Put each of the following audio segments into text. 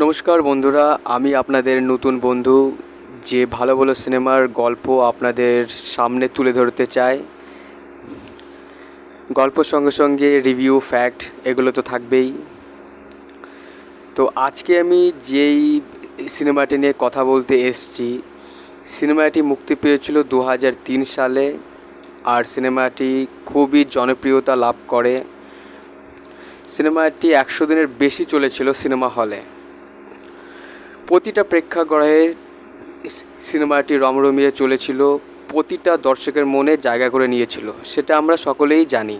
নমস্কার বন্ধুরা, আমি আপনাদের নতুন বন্ধু যে ভালো ভালো সিনেমার গল্প আপনাদের সামনে তুলে ধরতে চাই। গল্পর সঙ্গে সঙ্গে রিভিউ, ফ্যাক্ট এগুলো তো থাকবেই। তো আজকে আমি যেই সিনেমাটি নিয়ে কথা বলতে এসছি, সিনেমাটি মুক্তি পেয়েছিল দু হাজার তিন সালে আর সিনেমাটি খুবই জনপ্রিয়তা লাভ করে। সিনেমাটি একশো দিনের বেশি চলেছিল সিনেমা হলে। প্রতিটা প্রেক্ষাগৃহে সিনেমাটি রমরমিয়ে চলেছিল, প্রতিটা দর্শকের মনে জায়গা করে নিয়েছিল, সেটা আমরা সকলেই জানি।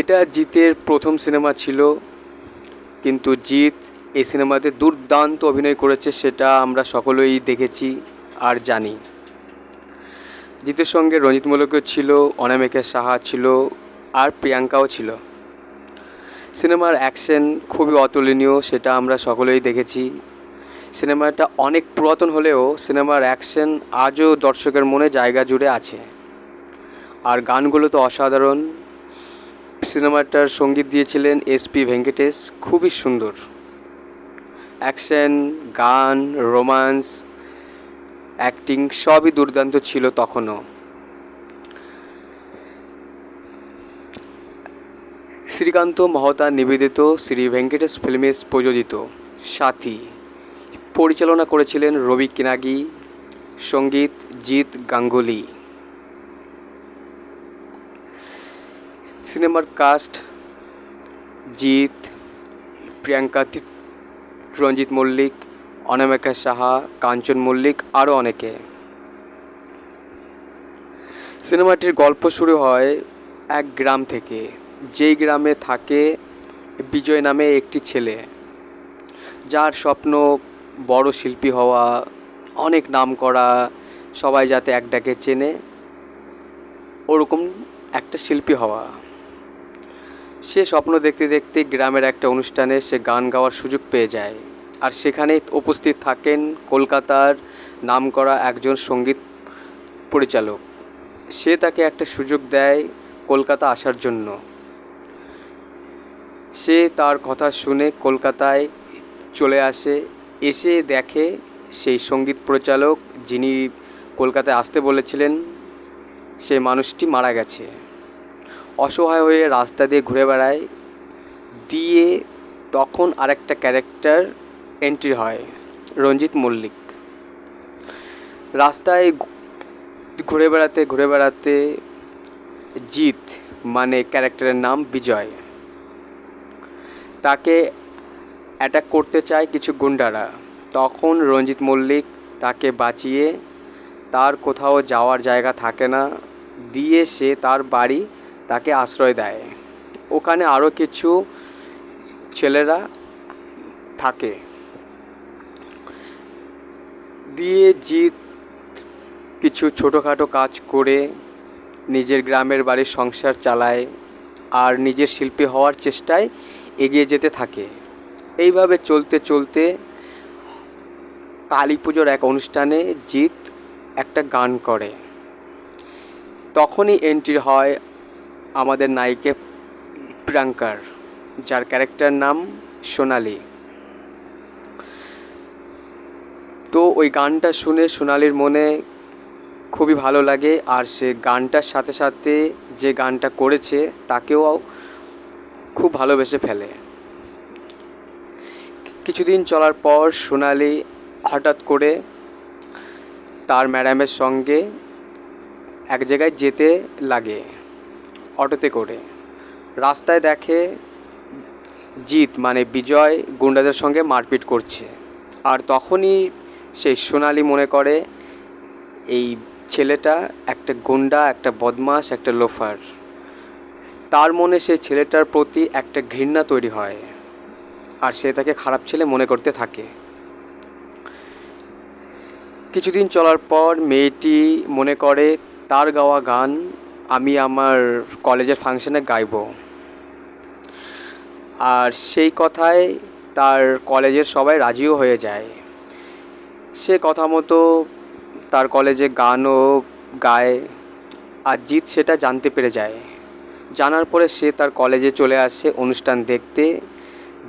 এটা জিতের প্রথম সিনেমা ছিল, কিন্তু জিৎ এই সিনেমাতে দুর্দান্ত অভিনয় করেছে সেটা আমরা সকলেই দেখেছি আর জানি। জিতের সঙ্গে রঞ্জিত মল্লিকও ছিল, অনামিকা সাহা ছিল, আর প্রিয়াঙ্কাও ছিল। সিনেমার অ্যাকশন খুবই অতুলনীয়, সেটা আমরা সকলেই দেখেছি। সিনেমাটা অনেক পুরাতন হলেও সিনেমার অ্যাকশন আজও দর্শকের মনে জায়গা জুড়ে আছে। আর গানগুলো তো অসাধারণ। সিনেমাটার সংগীত দিয়েছিলেন এসপি ভেঙ্কটেশ, খুবই সুন্দর। অ্যাকশন, গান, রোমান্স, অ্যাক্টিং সবই দুর্দান্ত ছিল তখনও। শ্রীকান্ত মহতা নিবেদিত শ্রী ভেঙ্কটেশ ফিল্মেস প্রযোজিত সাথী। পরিচালনা করেছিলেন রবি কিনাগি, সংগীত জিৎ গাঙ্গুলি। সিনেমার কাস্ট জিৎ, প্রিয়াঙ্কা রঞ্জিত মল্লিক, অনামিকা সাহা, কাঞ্চন মল্লিক, আরও অনেকে। সিনেমাটির গল্প শুরু হয় এক গ্রাম থেকে। যেই গ্রামে থাকে বিজয় নামে একটি ছেলে, যার স্বপ্ন বড় শিল্পী হওয়া, অনেক নাম করা, সবাই যাতে এক ডাকে চেনে, ওরকম একটা শিল্পী হওয়া। সে স্বপ্ন দেখতে দেখতে গ্রামের একটা অনুষ্ঠানে সে গান গাওয়ার সুযোগ পেয়ে যায়। আর সেখানে উপস্থিত থাকেন কলকাতার নামকরা একজন সংগীত পরিচালক। সে তাকে একটা সুযোগ দেয় কলকাতা আসার জন্য। সে তার কথা শুনে কলকাতায় চলে আসে। এসে দেখে সেই সংগীত পরিচালক যিনি কলকাতায় আসতে বলেছিলেন, সেই মানুষটি মারা গেছে। অসহায় হয়ে রাস্তা দিয়ে ঘুরে বেড়ায়। দিয়ে তখন আরেকটা ক্যারেক্টার এন্ট্রি হয়, রঞ্জিত মল্লিক। রাস্তায় ঘুরে বেড়াতে ঘুরে বেড়াতে জিত মানে ক্যারেক্টারের নাম বিজয়। তাকে অ্যাটাক করতে চায় কিছু গুন্ডারা। তখন রঞ্জিত মল্লিক তাকে বাঁচিয়ে তার কোথাও যাওয়ার জায়গা থাকে না, দিয়ে সে তার বাড়ি তাকে আশ্রয় দেয়। ওখানে আরও কিছু ছেলেরা থাকে। দিয়ে জিৎ কিছু ছোটোখাটো কাজ করে নিজের গ্রামের বাড়ির সংসার চালায় আর নিজের শিল্পী হওয়ার চেষ্টায় এগিয়ে যেতে থাকে। এইভাবে চলতে চলতে কালী পুজোর এক অনুষ্ঠানে জিৎ একটা গান করে। তখনই এন্ট্রি হয় আমাদের নায়িকা প্রিয়াঙ্কার, যার ক্যারেক্টার নাম সোনালি। তো ওই গানটা শুনে সোনালির মনে খুবই ভালো লাগে, আর সে গানটার সাথে সাথে যে গানটা করেছে, তাকেও খুব ভালোবেসে ফেলে। কিছুদিন চলার পর সোনালি হঠাৎ করে তার ম্যাডামের সঙ্গে এক জায়গায় যেতে লাগে, অটোতে করে। রাস্তায় দেখে জিৎ মানে বিজয় গুন্ডাদের সঙ্গে মারপিট করছে। আর তখনই সেই সোনালি মনে করে, এই ছেলেটা একটা গুন্ডা, একটা বদমাস একটা লোফার। তার মনে সেই ছেলেটার প্রতি একটা ঘৃণা তৈরি হয় আর সে তাকে খারাপ ছেলে মনে করতে থাকে। কিছুদিন চলার পর মেয়েটি মনে করে, তার গাওয়া গান আমি আমার কলেজের ফাংশনে গাইব। আর সেই কথায় তার কলেজের সবাই রাজিও হয়ে যায়। সে কথা মতো তার কলেজে গানও গায় আর জিৎ সেটা জানতে পেরে যায়। জানার পরে সে তার কলেজে চলে আসে অনুষ্ঠান দেখতে।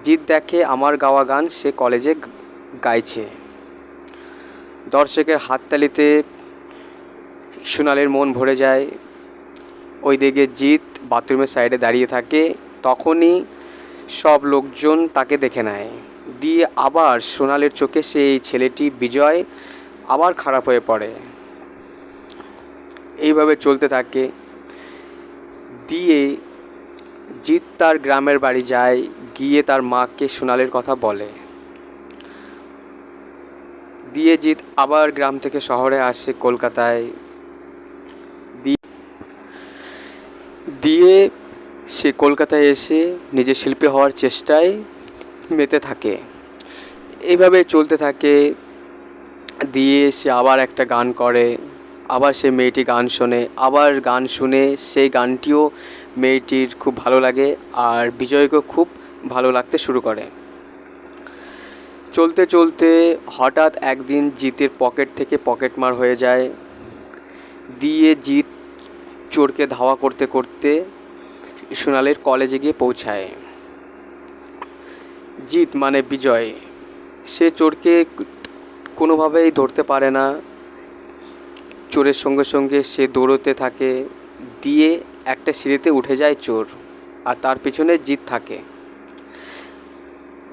জিৎ দেখে আমার গাওয়া গান সে কলেজে গাইছে। দর্শকের হাততালিতে সোনালের মন ভরে যায়। ওই দিকে জিৎ বাথরুমের সাইডে দাঁড়িয়ে থাকে। তখনই সব লোকজন তাকে দেখে নেয়। দিয়ে আবার সোনালের চোখে সেই ছেলেটি বিজয় আবার খারাপ হয়ে পড়ে। এইভাবে চলতে থাকে। দিয়ে জিৎ তার গ্রামের বাড়ি যায়, গিয়ে তার মাকে সোনালের কথা বলে। দিয়ে জিৎ আবার গ্রাম থেকে শহরে আসে কলকাতায়। দিয়ে সে কলকাতায় এসে নিজে শিল্পী হওয়ার চেষ্টায় মেতে থাকে। এইভাবে চলতে থাকে। দিয়ে সে আবার একটা গান করে। আবার সে মেয়েটি গান শোনে, আবার গান শুনে সেই গানটিও মেয়েটির খুব ভালো লাগে আর বিজয়কেও খুব ভালো লাগতে শুরু করে। চলতে চলতে হঠাৎ একদিন জিতের পকেট থেকে পকেটমার হয়ে যায়। দিয়ে জিৎ চোরকে ধাওয়া করতে করতে সোনালের কলেজে গিয়ে পৌঁছায়। জিৎ মানে বিজয়। সে চোরকে কোনোভাবেই ধরতে পারে না। চোরের সঙ্গে সঙ্গে সে দৌড়তে থাকে, দিয়ে একটা সিঁড়িতে উঠে যায় চোর, আর তার পিছনে জিৎ থাকে।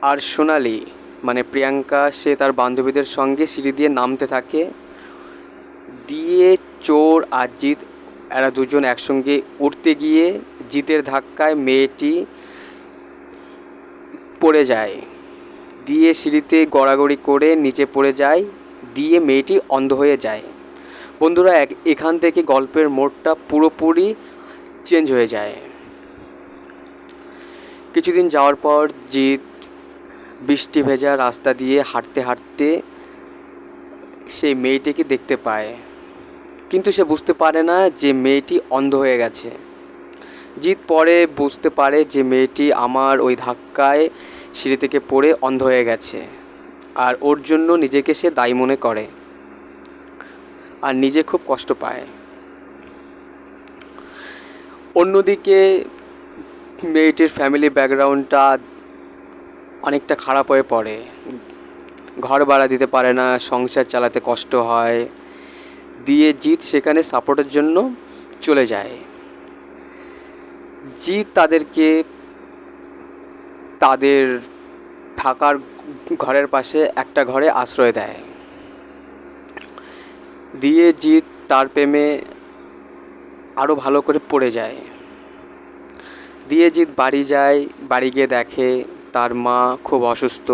আর সোনালি মানে প্রিয়াঙ্কা, সে তার বান্ধবীদের সঙ্গে সিঁড়ি দিয়ে নামতে থাকে, দিয়ে চোর আর জিৎ, এরা দুজন একসঙ্গে উঠতে গিয়ে জিতের ধাক্কায় মেয়েটি পড়ে যায়। দিয়ে সিঁড়িতে গড়াগড়ি করে নিচে পড়ে যায়, দিয়ে মেয়েটি অন্ধ হয়ে যায়। বন্ধুরা, এক এখান থেকে গল্পের মোড়টা পুরোপুরি চেঞ্জ হয়ে যায়। কিছুদিন যাওয়ার পর জিৎ বৃষ্টি ভেজা রাস্তা দিয়ে হাঁটতে হাঁটতে সেই মেয়েটিকে দেখতে পায়। কিন্তু সে বুঝতে পারে না যে মেয়েটি অন্ধ হয়ে গেছে। জিৎ পরে বুঝতে পারে যে মেয়েটি আমার ওই ধাক্কায় সিঁড়ি থেকে পড়ে অন্ধ হয়ে গেছে। আর ওর জন্য নিজেকে সে দায়ী মনে করে। আর নিজে খুব কষ্ট পায়। অন্যদিকে, মেয়েটির ফ্যামিলি ব্যাকগ্রাউন্ডটা অনেকটা খারাপ হয়ে পড়ে। ঘর ভাড়া দিতে পারে না, সংসার চালাতে কষ্ট হয়, দিয়ে জিৎ সেখানে সাপোর্টের জন্য চলে যায়। জিৎ তাদেরকে, তাদের থাকার ঘরের পাশে একটা ঘরে আশ্রয় দেয়। দিয়ে জিৎ তার প্রেমে আরও ভালো করে পড়ে যায়। দিয়ে জিৎ বাড়ি যায়, বাড়ি গিয়ে দেখে তার মা খুব অসুস্থ।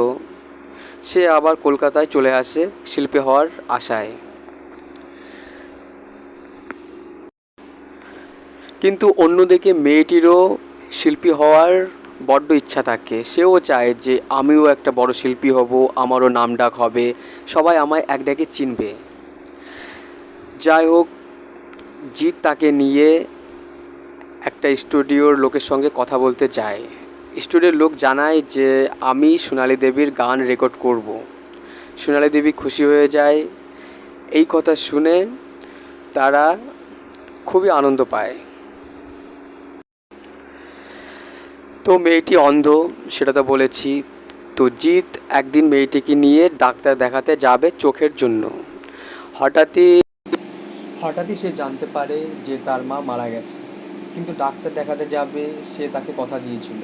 সে আবার কলকাতায় চলে আসে শিল্পী হওয়ার আশায়। কিন্তু অন্যদিকে মেয়েটিরও শিল্পী হওয়ার বড্ড ইচ্ছা থাকে। সেও চায় যে, আমিও একটা বড় শিল্পী হব, আমারও নাম ডাক হবে, সবাই আমায় এক ডাকে চিনবে। যাই হোক জিৎ তাকে নিয়ে একটা স্টুডিওর লোকের সঙ্গে কথা বলতে যায়। স্টুডিওর লোক জানায় যে, আমি সোনালী দেবীর গান রেকর্ড করব। সোনালী দেবী খুশি হয়ে যায়। এই কথা শুনে তারা খুবই আনন্দ পায়। তো মেয়েটি অন্ধ, সেটা তো বলেছি। তো জিৎ একদিন মেয়েটিকে নিয়ে ডাক্তার দেখাতে যাবে চোখের জন্য। হঠাৎই হঠাৎই সে জানতে পারে যে তার মা মারা গেছে। কিন্তু ডাক্তার দেখাতে যাবে, সে তাকে কথা দিয়েছিল।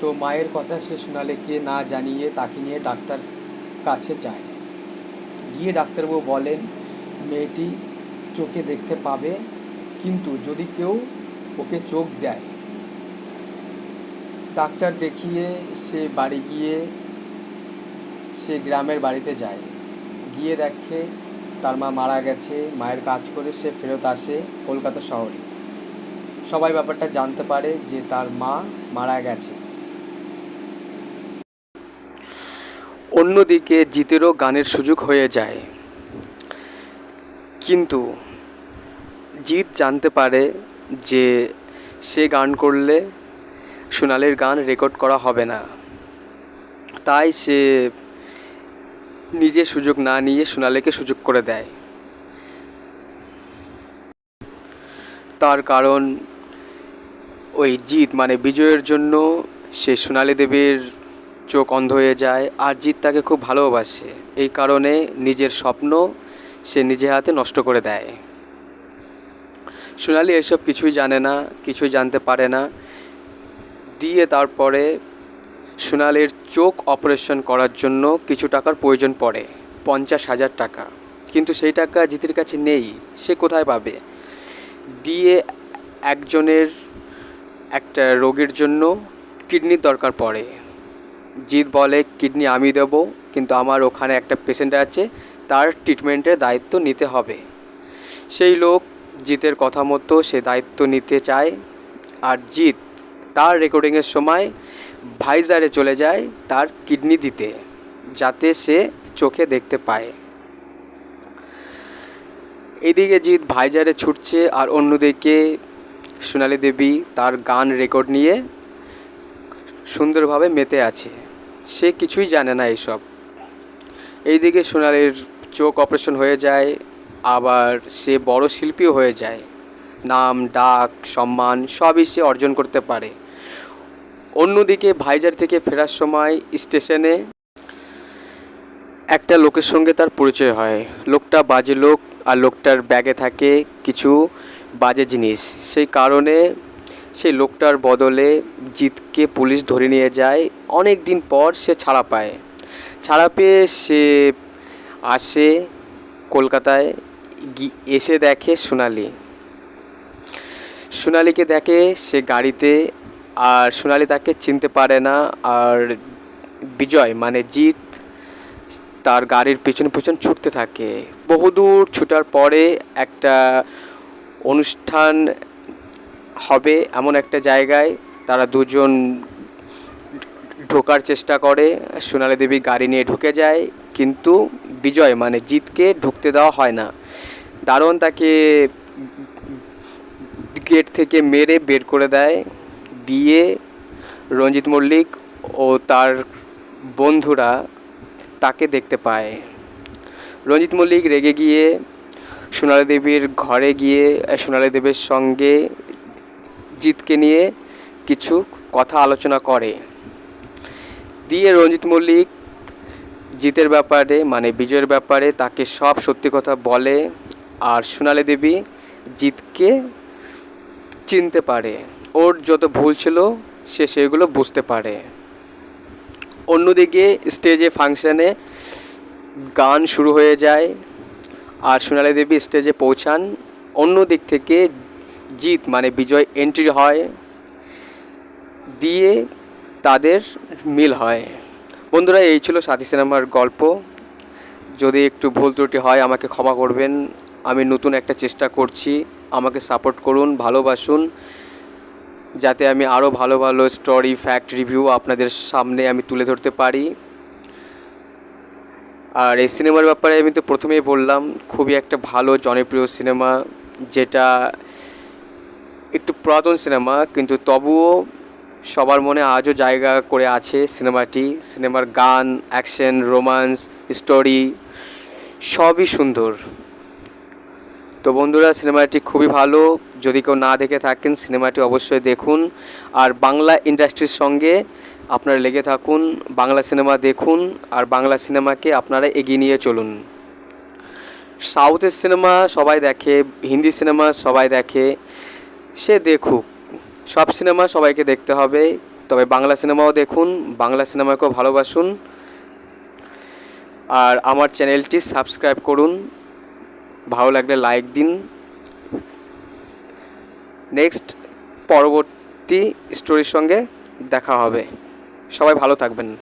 তো মায়ের কথা সে সোনালীকে না জানিয়ে তাকে নিয়ে ডাক্তার কাছে যায়। গিয়ে ডাক্তারবাবু বলেন, মেয়েটি চোখে দেখতে পাবে, কিন্তু যদি কেউ ওকে চোখ দেয়। ডাক্তার দেখিয়ে সে বাড়ি গিয়ে সে গ্রামের বাড়িতে যায়। গিয়ে দেখে তার মা মারা গেছে, মায়ের কাজ করে সে ফেরত আসে কলকাতা শহরে। সবাই ব্যাপারটা জানতে পারে যে তার মা মারা গেছে। অন্যদিকে জিতেরও গানের সুযোগ হয়ে যায়। কিন্তু জিৎ জানতে পারে যে সে গান করলে সোনালির গান রেকর্ড করা হবে না। তাই সে নিজে সুযোগ না নিয়ে সোনালিকে সুযোগ করে দেয়। তার কারণ, ওই জিত মানে বিজয়ের জন্য সে সোনালী দেবীর চোখ অন্ধ হয়ে যায় আর জিৎ তাকে খুব ভালোবাসে। এই কারণে নিজের স্বপ্ন সে নিজে হাতে নষ্ট করে দেয়। সোনালি এসব কিছুই জানে না, কিছুই জানতে পারে না। দিয়ে তারপরে সোনালির চোখ অপারেশন করার জন্য কিছু টাকার প্রয়োজন পড়ে, পঞ্চাশ হাজার টাকা। কিন্তু সেই টাকা জিতের কাছে নেই, সে কোথায় পাবে? দিয়ে একজনের, একটা রোগীর জন্য কিডনির দরকার পড়ে। জিৎ বলে, কিডনি আমি দেব, কিন্তু আমার ওখানে একটা পেশেন্ট আছে, তার ট্রিটমেন্টের দায়িত্ব নিতে হবে। সেই লোক জিতের কথা মতো সে দায়িত্ব নিতে চায়, আর জিৎ তার রেকর্ডিংয়ের সময় ভাইজারে চলে যায় তার কিডনি দিতে, যাতে সে চোখে দেখতে পায়। এদিকে জিৎ ভাইজারে ছুটছে আর অন্যদিকে সোনালী দেবী তার গান রেকর্ড নিয়ে সুন্দরভাবে মেতে আছে। সে কিছুই জানে না এইসব এইদিকে সোনালির চোখ অপারেশন হয়ে যায়, আবার সে বড় শিল্পীও হয়ে যায়। নাম, ডাক, সম্মান সবই সে অর্জন করতে পারে। অন্যদিকে ভাইজার থেকে ফেরার সময় স্টেশনে একটা লোকের সঙ্গে তার পরিচয় হয়। লোকটা বাজে লোক আর লোকটার ব্যাগে থাকে কিছু বাজে জিনিস। সেই কারণে সেই লোকটার বদলে জিতকে পুলিশ ধরে নিয়ে যায়। অনেক দিন পর সে ছাড়া পায়। ছাড়া পেয়ে সে আসে কলকাতায় এসে দেখে সোনালি। সোনালিকে দেখে সে গাড়িতে আর সোনালি তাকে চিনতে পারে না, আর বিজয় মানে জিৎ, তার গাড়ির পিছন পিছন ছুটতে থাকে। বহুদূর ছুটার পরে একটা অনুষ্ঠান হবে এমন একটা জায়গায়। তারা দুজন ঢোকার চেষ্টা করে, সোনালী দেবী গাড়ি নিয়ে ঢুকে যায়, কিন্তু বিজয় মানে জিতকে ঢুকতে দেওয়া হয় না। দারুণ তাকে গেট থেকে মেরে বের করে দেয়। দিয়ে রঞ্জিত মল্লিক ও তার বন্ধুরা তাকে দেখতে পায়। রঞ্জিত মল্লিক রেগে গিয়ে সোনালী দেবীর ঘরে গিয়ে, সোনালী দেবীর সঙ্গে জিতকে নিয়ে কিছু কথা আলোচনা করে। দিয়ে রঞ্জিত মল্লিক জিতের ব্যাপারে মানে বিজয়ের ব্যাপারে তাকে সব সত্যি কথা বলে আর সোনালী দেবী জিতকে চিনতে পারে। ওর যত ভুল ছিল, সে সেগুলো বুঝতে পারে। অন্যদিকে স্টেজে ফাংশানে গান শুরু হয়ে যায় আর সোনালী দেবী স্টেজে পৌঁছান। অন্য দিক থেকে জিত মানে বিজয় এন্ট্রি হয়, দিয়ে তাদের মিল হয়। বন্ধুরা, এই ছিল সাথী সিনেমার গল্প। যদি একটু ভুল ত্রুটি হয়, আমাকে ক্ষমা করবেন। আমি নতুন একটা চেষ্টা করছি। আমাকে সাপোর্ট করুন, ভালোবাসুন। যাতে আমি আরও ভালো ভালো স্টোরি ফ্যাক্ট রিভিউ আপনাদের সামনে আমি তুলে ধরতে পারি। আর এই সিনেমার ব্যাপারে আমি তো প্রথমেই বললাম, খুবই একটা ভালো, জনপ্রিয় সিনেমা, যেটা একটু পুরাতন সিনেমা, কিন্তু তবুও সবার মনে আজও জায়গা করে আছে সিনেমাটি। সিনেমার গান অ্যাকশন রোমান্স স্টোরি সবই সুন্দর। তো বন্ধুরা, সিনেমাটি খুবই ভালো। যদি কেউ না দেখে থাকেন, সিনেমাটি অবশ্যই দেখুন। আর বাংলা ইন্ডাস্ট্রির সঙ্গে আপনারা লেগে থাকুন, বাংলা সিনেমা দেখুন, আর বাংলা সিনেমাকে আপনারা এগিয়ে নিয়ে চলুন। সাউথের সিনেমা সবাই দেখে, হিন্দি সিনেমা সবাই দেখে, সে দেখুক। সব সিনেমা সবাইকে দেখতে হবে, তবে বাংলা সিনেমাও দেখুন, বাংলা সিনেমাকেও ভালোবাসুন। আর আমার চ্যানেলটি সাবস্ক্রাইব করুন। ভালো লাগলে লাইক দিন। নেক্সট পরবর্তী স্টোরির সঙ্গে দেখা হবে। সবাই ভালো থাকবেন।